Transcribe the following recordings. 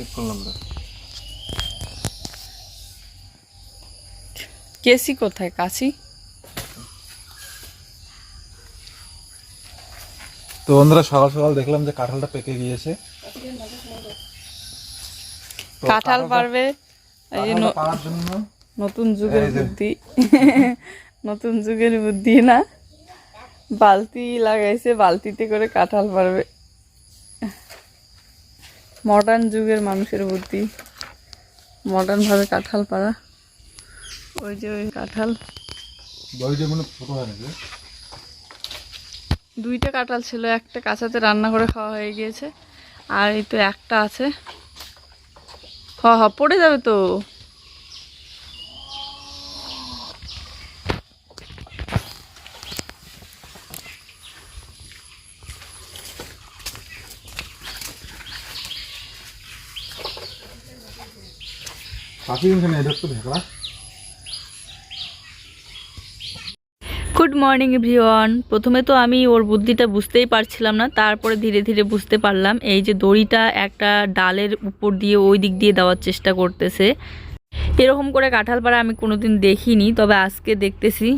Check করলাম না কেসি কোথায় কাশি তো বন্ধুরা সকাল সকাল দেখলাম যে কাঁঠালটা পেকে গিয়েছে। কাঁঠাল পারবে নতুন যুগের বুদ্ধি। নতুন যুগের বুদ্ধি না? বালতি লাগাইছে বালতিতে করে কাঁঠাল পারবে। মডার্ন যুগের মানুষের বুদ্ধি। মডার্ন ভাবে কাঁঠাল পাড়া। ওই যে ওই কাঁঠাল। দুইটা কাঁঠাল ছিল একটা কাঁচাতে রান্না করে খাওয়া হয়ে গিয়েছে আর এই তো একটা আছে। হ হ পড়ে যাবে তো। গুড মর্নিং এভরিওয়ান প্রথমে তো আমি ওর বুদ্ধিটা বুঝতেই পারছিলাম না, তারপরে ধীরে ধীরে বুঝতে পারলাম এই যে দড়িটা একটা ডালের উপর দিয়ে ওই দিক দিয়ে দেওয়ার চেষ্টা করতেছে। এরকম করে কাঁঠাল পাড়া আমি কোনোদিন দেখিনি, তবে আজকে দেখতেছি।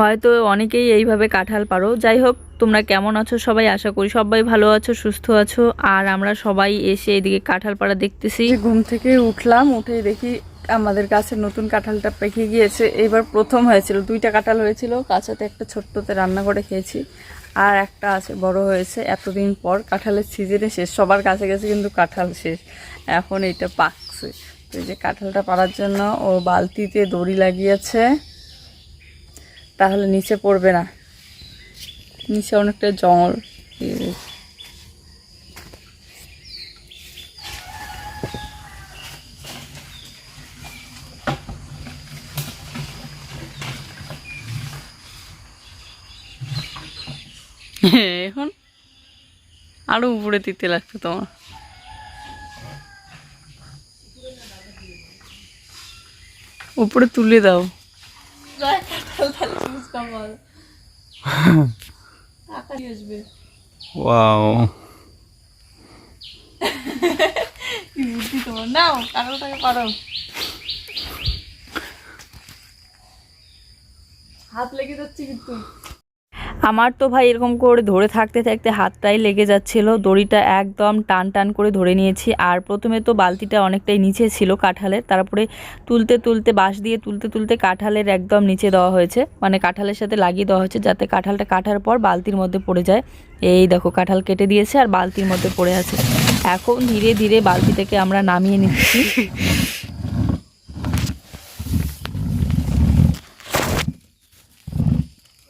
হয়তো অনেকেই এইভাবে কাঁঠাল পারো। যাই হোক, তোমরা কেমন আছো সবাই? আশা করি সবাই ভালো আছো, সুস্থ আছো। আর আমরা সবাই এসে এদিকে কাঁঠাল পাড়া দেখতেছি। ঘুম থেকে উঠলাম উঠে দেখি আমাদের গাছের নতুন কাঁঠালটা পেকে গিয়েছে। এবার প্রথম হয়েছিল, দুইটা কাঁঠাল হয়েছিল। কাঁচাতে একটা ছোট্টতে রান্না করে খেয়েছি। আর একটা আছে, বড় হয়েছে। এতদিন পর কাঁঠালের সিজনে শেষ। সবার কাছে গেছে কিন্তু কাঁঠাল শেষ। এখন এইটা পাকছে। তো এই যে কাঁঠালটা পাড়ার জন্য ও বালতিতে দড়ি লাগিয়েছে। তাহলে নিচে পড়বে না। নিচে অনেকটা জঙ্গল হ্যাঁ, এখন আরও উপরে দিতে লাগতো তোমার। উপরে তুলে দাও। ওয়াও। কি বুদ্ধি তোমার। নাও কারোটাকে পারো। হাত লেগে যাচ্ছে কিন্তু। আমার তো ভাই এরকম করে ধরে থাকতে থাকতে হাতটাই লেগে যাচ্ছিল। দড়িটা একদম টান টান করে ধরে নিয়েছি। আর প্রথমে তো বালতিটা অনেকটাই নিচে ছিল কাঁঠালের তারপরে তুলতে তুলতে, বাঁশ দিয়ে তুলতে তুলতে কাঁঠালের একদম নিচে দেওয়া হয়েছে। মানে কাঁঠালের সাথে লাগিয়ে দেওয়া হয়েছে যাতে কাঁঠালটা কাটার পর বালতির মধ্যে পড়ে যায়। এই দেখো, কাঁঠাল কেটে দিয়েছে আর বালতির মধ্যে পড়ে আছে। এখন ধীরে ধীরে বালতিটাকে আমরা নামিয়ে নিচ্ছি।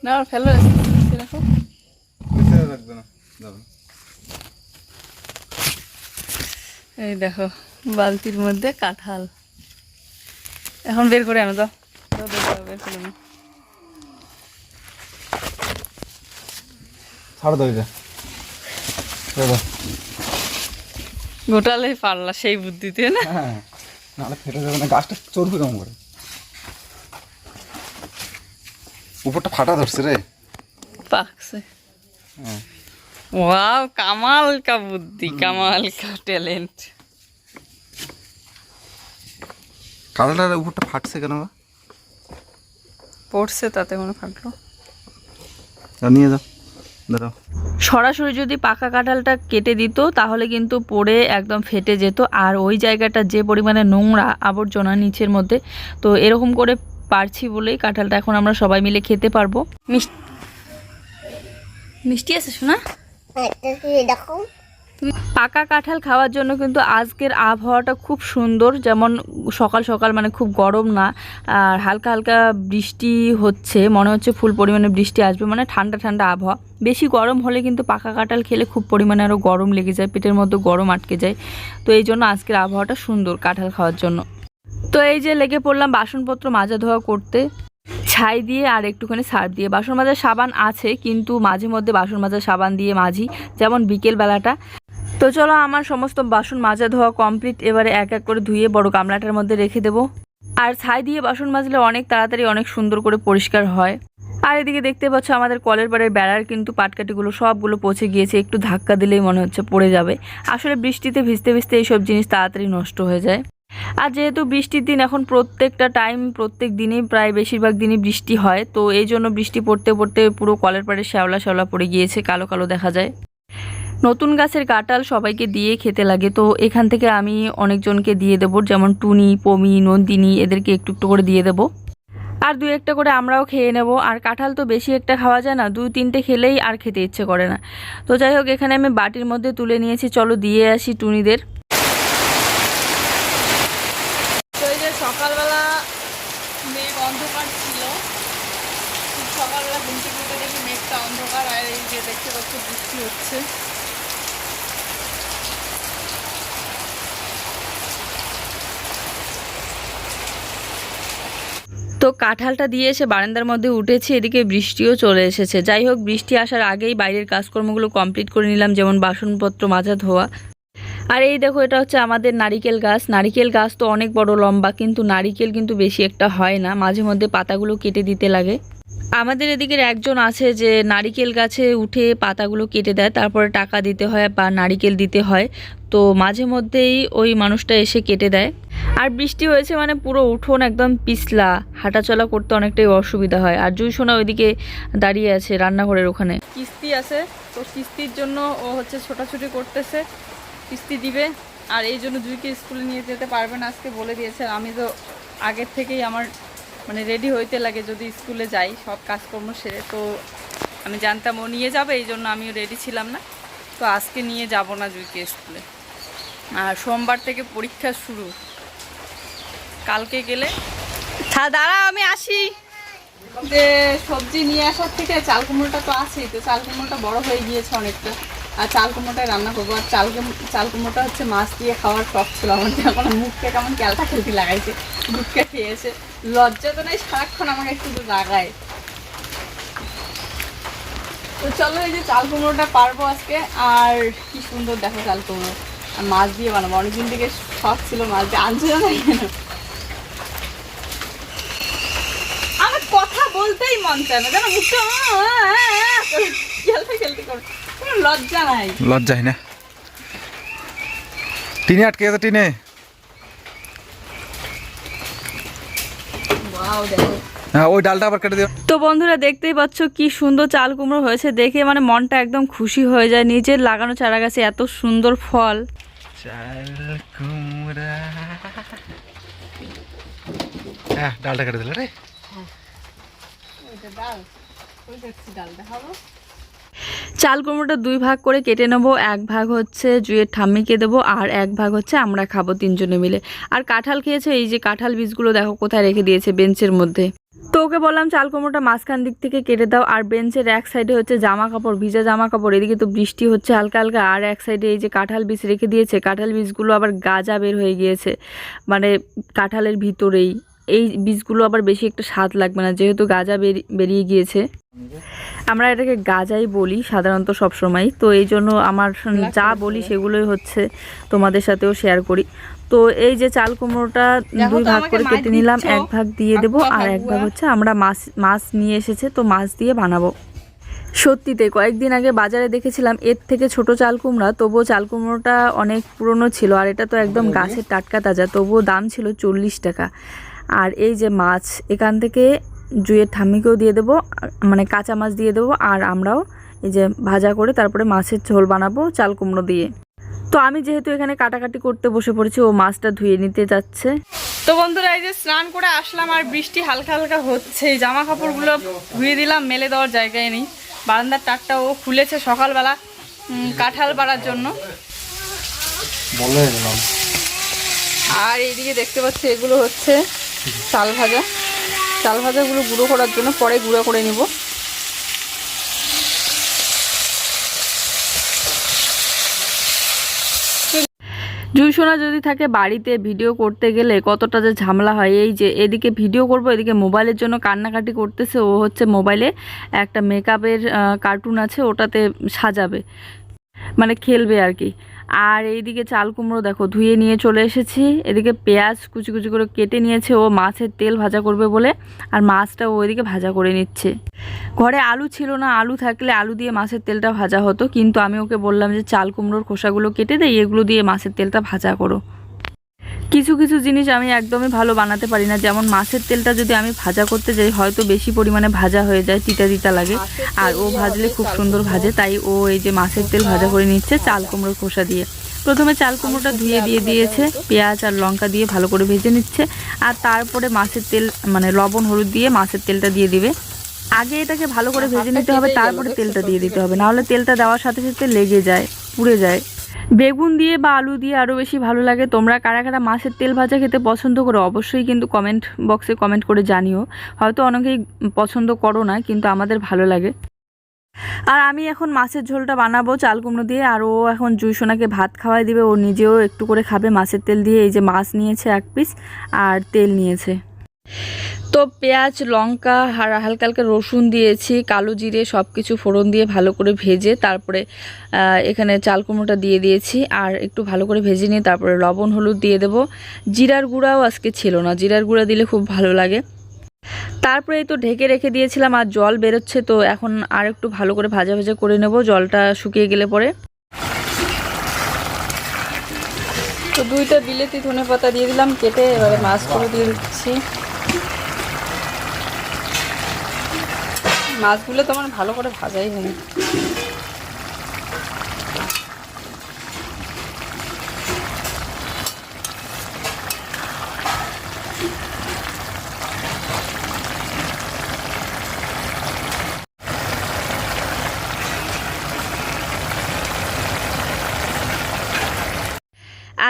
না, ফেলো। দেখো। রাখবে না এই দেখো বালতির মধ্যে কাঁঠাল। এখন বের করে আনো দাও, বের করে আনো। ছাড় দাও এটা। ছেড়ে গোটালে পারলা সেই বুদ্ধিতে না? হ্যাঁ। নাহলে ফেটে যাবে না গাছটা চড়বে কেমন করে? উপরটা ফাটা ধরছে রে। পাকছে। ওয়াও কামাল কা বুদ্ধি কামাল কা ট্যালেন্ট। উপরটা ফাটছে কেন বা? পড়ছে তাতে কোনো ফাটলো। নিয়ে যাও দাঁড়াও। সরাসরি যদি পাকা কাঁঠালটা কেটে দিত তাহলে কিন্তু পড়ে একদম ফেটে যেত। আর ওই জায়গাটা যে পরিমাণে নোংরা আবর্জনা নিচের মধ্যে তো এরকম করে পারছি বলেই কাঁঠালটা এখন আমরা সবাই মিলে খেতে পারব। মিষ্টি মিষ্টি আছে শোনা দেখো পাকা কাঁঠাল খাওয়ার জন্য কিন্তু আজকের আবহাওয়াটা খুব সুন্দর, যেমন সকাল সকাল মানে খুব গরম না, আর হালকা হালকা বৃষ্টি হচ্ছে, মনে হচ্ছে ফুল পরিমাণে বৃষ্টি আসবে মানে ঠান্ডা ঠান্ডা আবহাওয়া। বেশি গরম হলে কিন্তু পাকা কাঁঠাল খেলে খুব পরিমাণে আরও গরম লেগে যায়, পেটের মধ্যে গরম আটকে যায়। তো এই জন্য আজকের আবহাওয়াটা সুন্দর কাঁঠাল খাওয়ার জন্য। তো এই যে লেগে পড়লাম বাসনপত্র মাজা ধোয়া করতে। ছাই দিয়ে আর একটুখানি সার্ফ দিয়ে। বাসন মাজার সাবান আছে, কিন্তু মাঝে মধ্যে বাসন মাজার সাবান দিয়ে মাঝি যেমন বিকেল বেলাটা। তো চলো আমার সমস্ত বাসন মাজা ধোয়া কমপ্লিট, এবারে এক এক করে ধুয়ে বড় গামলাটার মধ্যে রেখে দেবো। আর ছাই দিয়ে বাসন মাজলে অনেক তাড়াতাড়ি অনেক সুন্দর করে পরিষ্কার হয়। আর এদিকে দেখতে পাচ্ছ আমাদের কলের পাড়ের বেড়ার কিন্তু পাটকাঠিগুলো সবগুলো পচে গিয়েছে, একটু ধাক্কা দিলেই মনে হচ্ছে পড়ে যাবে। আসলে বৃষ্টিতে ভিজতে ভিজতে এইসব জিনিস তাড়াতাড়ি নষ্ট হয়ে যায়। আর যেহেতু বৃষ্টির দিন, এখন প্রত্যেকটা টাইম প্রত্যেক দিনই প্রায় বেশিরভাগ দিনই বৃষ্টি হয়। তো এই জন্য বৃষ্টি পড়তে পড়তে পুরো কলের পাড়ে শ্যাওলা শ্যাওলা পড়ে গিয়েছে, কালো কালো দেখা যায়। নতুন গাছের কাঁঠাল সবাইকে দিয়ে খেতে লাগে, তো এখান থেকে আমি অনেকজনকে দিয়ে দেবো, যেমন টুনি, পমি, নন্দিনী, এদেরকে একটু একটু করে দিয়ে দেবো। আর দু একটা করে আমরাও খেয়ে নেব। আর কাঁঠাল তো বেশি একটা খাওয়া যায় না, দুই তিনটে খেলেই আর খেতে ইচ্ছে করে না। তো যাই হোক, এখানে আমি বাটির মধ্যে তুলে নিয়েছি, চলো দিয়ে আসি টুনিদের তো এই যে সকালবেলা মেঘ অন্ধকার ছিল। খুব সকালবেলা ঘুম থেকে উঠে দেখি মেঘটা অন্ধকার আর এই যে দেখতে পাচ্ছি বৃষ্টি হচ্ছে। তো কাঁঠালটা দিয়ে এসে বারান্দার মধ্যে উঠেছি, এদিকে বৃষ্টিও চলে এসেছে। যাই হোক, বৃষ্টি আসার আগেই বাইরের কাজকর্মগুলো কমপ্লিট করে নিলাম, যেমন বাসনপত্র মাজা ধোয়া। আর এই দেখো, এটা হচ্ছে আমাদের নারিকেল গাছ। নারিকেল গাছ তো অনেক বড় লম্বা, কিন্তু নারিকেল কিন্তু বেশি একটা হয় না। মাঝে মধ্যে পাতাগুলো কেটে দিতে লাগে। আমাদের এদিকের একজন আছে যে নারিকেল গাছে উঠে পাতাগুলো কেটে দেয়, তারপরে টাকা দিতে হয় বা নারিকেল দিতে হয়। তো মাঝে মধ্যেই ওই মানুষটা এসে কেটে দেয়। আর বৃষ্টি হয়েছে মানে পুরো উঠোন একদম পিছলা। হাঁটাচলা করতে অনেকটাই অসুবিধা হয়। আর জুই সোনা ওইদিকে দাঁড়িয়ে আছে রান্নাঘরের ওখানে। কিস্তি আছে, তো কিস্তির জন্য ও হচ্ছে ছোটাছুটি করতেছে। কিস্তি দিবে। আর এই জন্য জুইকে স্কুলে নিয়ে যেতে পারবে না আজকে বলে দিয়েছে। আমি তো আগের থেকেই আমার মানে রেডি হইতে লাগে যদি স্কুলে যাই, সব কাজকর্ম সেরে। তো আমি জানতাম ও নিয়ে যাবে, এই জন্য আমিও রেডি ছিলাম না। তো আজকে নিয়ে যাব না জুইকে স্কুলে। আর সোমবার থেকে পরীক্ষা শুরু। কালকে গেলে দাঁড়া, আমি আসি। যে সবজি নিয়ে আসার থেকে চাল কুমড়োটা তো আছেই, তো চাল কুমড়োটা বড় হয়ে গিয়েছে অনেকটা। আর চাল কুমড়োটাই রান্না করব আর চাল চাল কুমড়োটা হচ্ছে মাছ দিয়ে খাওয়ার শখ ছিল আমার এখন মুখকে কেমন ক্যালটা খেলতে লাগাইছে মুখকে খেয়েছে লজ্জা তো নেই সারাক্ষণ আমাকে একটু লাগায় তো চলো এই যে চাল কুমড়োটা পারব আজকে আর কি সুন্দর দেখো চাল কুমড়ো আর মাছ দিয়ে বানাবো অনেকদিন থেকে শখ ছিল মাছ দিয়ে আনছো না কেন বলতেই মন চায় না জানো মুখটা খেলতে খেলতে করে কোনো লজ্জা নাই। লজ্জাই না। টিনে আটকে গেছে টিনে। হ্যাঁ ওই ডালটা আবার কেটে দিও। তো বন্ধুরা দেখতেই পাচ্ছ কি সুন্দর চাল কুমড়ো হয়েছে। দেখে মানে মনটা একদম খুশি হয়ে যায়। নিজের লাগানো চারা গাছে এত সুন্দর ফল। চাল কুমড়া হ্যাঁ ডালটা কেটে দিলে রে। ডাল ওই দেখছি ডাল দেখাবো চাল কুমড়োটা দুই ভাগ করে কেটে নেব, এক ভাগ হচ্ছে জুয়ের ঠাম্মিকে দেবো আর এক ভাগ হচ্ছে আমরা খাব তিনজনে মিলে। আর কাঁঠাল খেয়েছে, এই যে কাঁঠাল বীজগুলো দেখো কোথায় রেখে দিয়েছে বেঞ্চের মধ্যে। তো ওকে বললাম, চাল কুমড়োটা মাঝখান দিক থেকে কেটে দাও আর বেঞ্চের এক সাইডে হচ্ছে জামা কাপড়, ভিজা জামা কাপড়, এদিকে তো বৃষ্টি হচ্ছে হালকা হালকা, আর এক সাইডে এই যে কাঁঠাল বীজ রেখে দিয়েছে, কাঁঠাল বীজগুলো আবার গাজা বের হয়ে গিয়েছে মানে কাঁঠালের ভিতরেই। এই বীজগুলো আবার বেশি একটা স্বাদ লাগবে না যেহেতু গাজা বেরি- বেরিয়ে গিয়েছে। আমরা এটাকে গাজাই বলি সাধারণত সব সময় তো এই জন্য আমার যা বলি সেগুলোই হচ্ছে তোমাদের সাথেও শেয়ার করি। তো এই যে চাল কুমড়োটা দুই ভাগ করে কেটে নিলাম এক ভাগ দিয়ে দেবো। আর এক ভাগ হচ্ছে আমরা মাছ মাছ নিয়ে এসেছে তো মাছ দিয়ে বানাবো। সত্যিতে কয়েকদিন আগে বাজারে দেখেছিলাম এর থেকে ছোট চাল কুমড়া তবুও চাল কুমড়োটা অনেক পুরনো ছিল আর এটা তো একদম গাছের টাটকা তাজা তবুও দাম ছিল চল্লিশ টাকা। আর এই যে মাছ এখান থেকে জুয়ের ঠাম্মিকেও দিয়ে দেবো মানে কাঁচা মাছ দিয়ে দেবো আর আমরাও এই যে ভাজা করে তারপরে মাছের ঝোল বানাবো চাল কুমড়ো দিয়ে। তো আমি যেহেতু এখানে কাটাকাটি করতে বসে পড়েছি ও মাছটা ধুয়ে নিতে যাচ্ছে। তো বন্ধুরা এই যে স্নান করে আসলাম আর বৃষ্টি হালকা হালকা হচ্ছে এই জামা কাপড়গুলো ধুয়ে দিলাম মেলে দেওয়ার জায়গায় নেই। বারান্দার টাকটা ও খুলেছে সকালবেলা কাঁঠাল বাড়ার জন্য। আর এইদিকে দেখতে পাচ্ছি এগুলো হচ্ছে চাল ভাজা। চাল ভাজাগুলো গুঁড়ো করার জন্য পরে গুঁড়ো করে নিব। জুই সোনা যদি থাকে বাড়িতে ভিডিও করতে গেলে কতটা যে ঝামেলা হয়, এই যে এদিকে ভিডিও করব, এদিকে মোবাইলের জন্য কান্নাকাটি করতেছে, ও হচ্ছে মোবাইলে একটা মেকআপের কার্টুন আছে, ওটাতে সাজাবে। মানে খেলবে আর কি। আর এইদিকে চাল কুমড়ো দেখো ধুয়ে নিয়ে চলে এসেছি। এদিকে পেঁয়াজ কুচি কুচি করে কেটে নিয়েছে, ও মাছের তেল ভাজা করবে বলে, আর মাছটা ও এদিকে ভাজা করে নিচ্ছে। ঘরে আলু ছিল না, আলু থাকলে আলু দিয়ে মাছের তেলটা ভাজা হতো, কিন্তু আমি ওকে বললাম যে, চাল কুমড়োর খোসাগুলো কেটে দেয় এগুলো দিয়ে মাছের তেলটা ভাজা করো। কিছু কিছু জিনিস আমি একদমই ভালো বানাতে পারি না। যেমন মাছের তেলটা যদি আমি ভাজা করতে যাই, হয়তো বেশি পরিমাণে ভাজা হয়ে যায়, তিতা তিতা লাগে। আর ও ভাজলে খুব সুন্দর ভাজে, তাই ও এই যে মাছের তেল ভাজা করে নিচ্ছে চাল কুমড়োর খোসা দিয়ে। প্রথমে চাল কুমড়োটা ধুয়ে দিয়ে দিয়েছে, পেঁয়াজ আর লঙ্কা দিয়ে ভালো করে ভেজে নিচ্ছে, আর তারপরে মাছের তেল মানে লবণ, হলুদ দিয়ে মাছের তেলটা দিয়ে দিবে। আগে এটাকে ভালো করে ভেজে নিতে হবে, তারপরে তেলটা দিয়ে দিতে হবে, নাহলে তেলটা দেওয়ার সাথে সাথে লেগে যায়, পুড়ে যায়। বেগুন দিয়ে বা আলু দিয়ে আরও বেশি ভালো লাগে। তোমরা কারা কারা মাছের তেল ভাজা খেতে পছন্দ করো, অবশ্যই কিন্তু কমেন্ট বক্সে কমেন্ট করে জানিও। হয়তো অনেকেই পছন্দ করো না, কিন্তু আমাদের ভালো লাগে। আর আমি এখন মাছের ঝোলটা বানাবো, চাল কুমড়ো দিয়ে, আর ও এখন জুইসোনাকে ভাত খাওয়াই দিবে। ও নিজেও একটু করে খাবে মাছের তেল দিয়ে। এই যে মাছ নিয়েছে এক পিস আর তেল নিয়েছে। তো পেঁয়াজ, লঙ্কা আর হালকা হালকা রসুন দিয়েছি, কালো জিরে সব কিছু ফোড়ন দিয়ে ভালো করে ভেজে তারপরে এখানে চাল কুমড়োটা দিয়ে দিয়েছি আর একটু ভালো করে ভেজে নিয়ে তারপরে লবণ, হলুদ দিয়ে দেবো। জিরার গুঁড়াও আজকে ছিল না, জিরার গুঁড়া দিলে খুব ভালো লাগে। তারপরে তো ঢেকে রেখে দিয়েছিলাম আর জল বেরোচ্ছে তো এখন আর একটু ভালো করে ভাজা ভাজা করে নেব, জলটা শুকিয়ে গেলে পরে। তো দুইটা বিলেতি ধনে পাতা দিয়ে দিলাম, কেটে এবারে মাছগুলো দিয়ে দিচ্ছি। মাছগুলো তোমার ভালো করে ভাজাই হয়নি।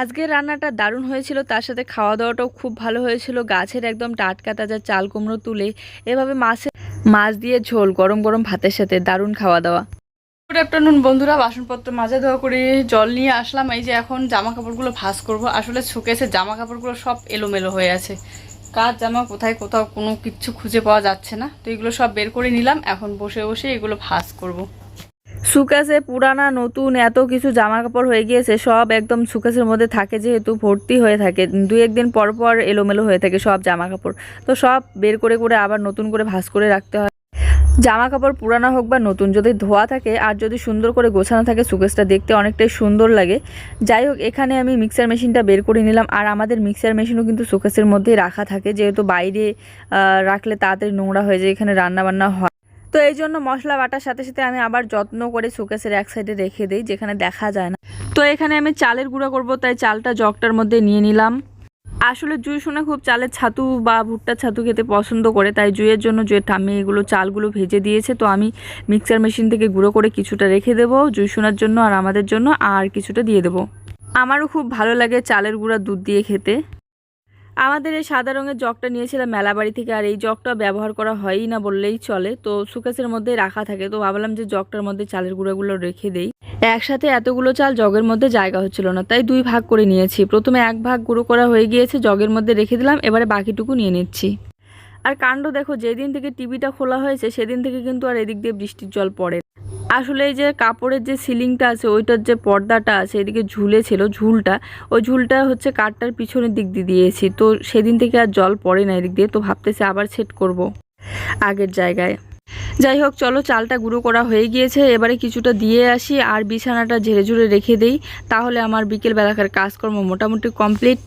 আজকের রান্নাটা দারুণ হয়েছিল, তার সাথে খাওয়া দাওয়াটাও খুব ভালো হয়েছিল। গাছের একদম টাটকা তাজা চাল কুমড়ো তুলে এভাবে মাছের মাছ দিয়ে ঝোল, গরম গরম ভাতের সাথে দারুণ খাওয়া দাওয়া গুড আফটারনুন বন্ধুরা, বাসনপত্র মাজা ধোয়া করে জল নিয়ে আসলাম। এই যে এখন জামা কাপড়গুলো ভাঁজ করব। আসলে শোকেসে জামা কাপড়গুলো সব এলোমেলো হয়ে আছে। কার জামা কোথায় কোথাও কোনো কিচ্ছু খুঁজে পাওয়া যাচ্ছে না। তো এগুলো সব বের করে নিলাম। এখন বসে বসে এগুলো ভাঁজ করব। সুকাসে পুরানা, নতুন, এত কিছু জামা কাপড় হয়ে গিয়েছে, সব একদম সুকাসের মধ্যে থাকে যেহেতু ভর্তি হয়ে থাকে। দু একদিন পর পর এলোমেলো হয়ে থাকে সব জামা কাপড় তো সব বের করে করে আবার নতুন করে ভাঁজ করে রাখতে হয়। জামা কাপড় পুরানো হোক বা নতুন, যদি ধোয়া থাকে আর যদি সুন্দর করে গোছানো থাকে সুকেসটা দেখতে অনেকটাই সুন্দর লাগে। যাই হোক, এখানে আমি মিক্সার মেশিনটা বের করে নিলাম আর আমাদের মিক্সার মেশিনও কিন্তু সুকেসের মধ্যেই রাখা থাকে। যেহেতু বাইরে রাখলে তাড়াতাড়ি নোংরা হয়ে যায়, এখানে রান্না বান্না হয় তো এই জন্য মশলা বাটার সাথে সাথে আমি আবার যত্ন করে সুকেসের এক সাইডে রেখে দিই, যেখানে দেখা যায় না। তো এখানে আমি চালের গুঁড়া করব, তাই চালটা জগটার মধ্যে নিয়ে নিলাম। আসলে জুই শুনে খুব চালের ছাতু বা ভুট্টার ছাতু খেতে পছন্দ করে, তাই জুইয়ের জন্য জুয়ের ঠাম্মি এগুলো চালগুলো ভেজে দিয়েছে, তো আমি মিক্সার মেশিন থেকে গুঁড়ো করে কিছুটা রেখে দেবো জুই শোনার জন্য আর আমাদের জন্য আর কিছুটা দিয়ে দেবো। আমারও খুব ভালো লাগে চালের গুঁড়া দুধ দিয়ে খেতে। আমাদের এই সাদা রঙের জগটা নিয়েছিলাম মেলাবাড়ি থেকে, আর এই জগটা ব্যবহার করা হয়ই না বললেই চলে। তো সুকেসের মধ্যে রাখা থাকে, তো ভাবলাম যে জগটার মধ্যে চালের গুঁড়াগুলো রেখে দেই। একসাথে এতগুলো চাল জগের মধ্যে জায়গা হচ্ছিল না, তাই দুই ভাগ করে নিয়েছি। প্রথমে এক ভাগ গুঁড়ো করা হয়ে গিয়েছে, জগের মধ্যে রেখে দিলাম, এবারে বাকিটুকু নিয়ে নিচ্ছি। আর কাণ্ড দেখো, যেদিন থেকে টিভিটা খোলা হয়েছে, সেদিন থেকে কিন্তু আর এদিক দিয়ে বৃষ্টির জল পড়ে। আসলে এই যে কাপড়ের যে সিলিংটা আছে, ওইটার যে পর্দাটা আছে, এদিকে ঝুলে ছিল ঝুলটা। ওই ঝুলটা হচ্ছে কাঠটার পিছনের দিক দিয়ে দিয়েছি। তো সেদিন থেকে আর জল পড়ে না এদিক দিয়ে। তো ভাবতেছি আবার সেট করব আগের জায়গায়। যাই হোক, চলো চালটা গুঁড়ো করা হয়ে গিয়েছে। এবারে কিছুটা দিয়ে আসি আর বিছানাটা ঝেড়ে ঝুড়ে রেখে দেই। তাহলে আমার বিকেল বেলাকার কাজকর্ম মোটামুটি কমপ্লিট।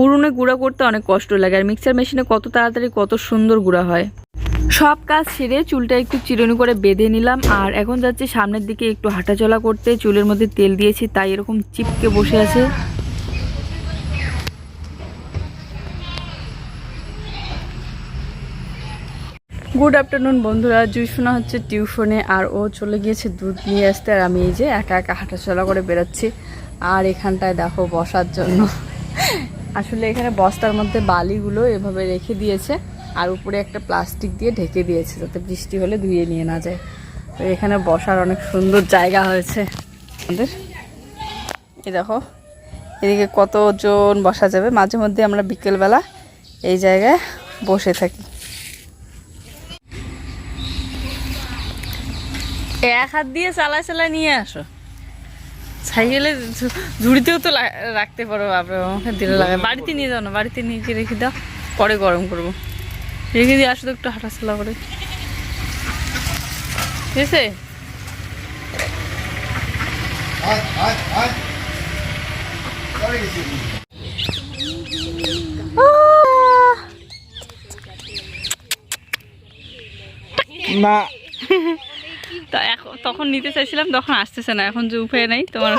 উড়ুনে গুঁড়া করতে অনেক কষ্ট লাগে আর মিক্সার মেশিনে কত তাড়াতাড়ি কত সুন্দর গুঁড়া হয়। সব কাজ সেরে চুলটা একটু চিরুনি করে বেঁধে নিলাম আর এখন যাচ্ছি সামনের দিকে একটু হাঁটাচলা করতে। চুলের মধ্যে তেল দিয়েছি, তাই এরকম চিপকে বসে আছে। গুড আফটারনুন বন্ধুরা। জুইশোনা হচ্ছে টিউশনে, আর ও চলে গিয়েছে দুধ নিয়ে আসতে, আর আমি এই যে একা একা হাঁটাচলা করে বেরোচ্ছি। আর এখানটায় দেখো বসার জন্য। আসলে এখানে বস্তার মধ্যে বালিগুলো এভাবে রেখে দিয়েছে, আর উপরে একটা প্লাস্টিক দিয়ে ঢেকে দিয়েছে, যাতে বৃষ্টি হলে ধুয়ে নিয়ে না যায়। তো এখানে বসার অনেক সুন্দর জায়গা হয়েছে। আমাদের এই দেখো, এদিকে কতজন বসা যাবে? মাঝে মধ্যে আমরা বিকেলবেলা এই জায়গায় বসে থাকি। এক হাত দিয়ে চালা চালা নিয়ে আসো। সাইকেলে ঝুড়িতেও তো রাখতে পারো বাপরে আমাকে দিলে লাগে। বাড়িতে নিয়ে যাও না বাড়িতে নিয়ে গিয়ে রেখে দাও পরে গরম করব। রেখে দিয়ে আসো তো একটু হাঁটা হাঁটাচলা করে। ঠিক আছে না তা এখন তখন নিতে চাইছিলাম তখন আসতেছে না। এখন যে উপায় নাই তোমার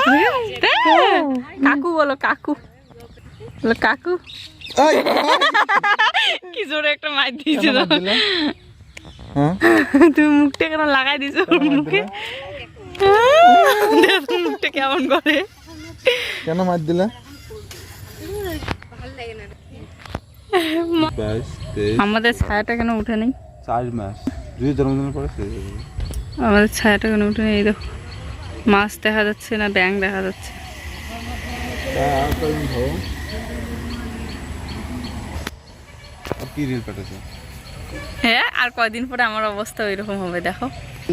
কাকু বলো কাকু। বলো কাকু। কি জোরে একটা মাইর দিয়েছে মার দিলে? হ্যাঁ? তুমি মুখটা কেন লাগাই দিছো ওর মুখে? মুখটা কেমন করে। কেন মার দিলে? আমাদের ছায়াটা কেন উঠে নেই? চার মাস। দুই জন্মদিনের পরে। আমাদের ছায়াটা কোনো উঠে নেই এই দেখো। মাছ দেখা যাচ্ছে না ব্যাং দেখা যাচ্ছে। হ্যাঁ আর কয়দিন পরে আমার অবস্থা ওইরকম হবে দেখো।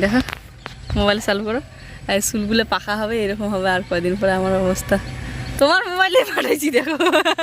দেখো মোবাইল চালু করো। আর চুলগুলো পাকা হবে এরকম হবে আর কয়দিন পরে আমার অবস্থা। তোমার মোবাইলে পাঠাইছি দেখো।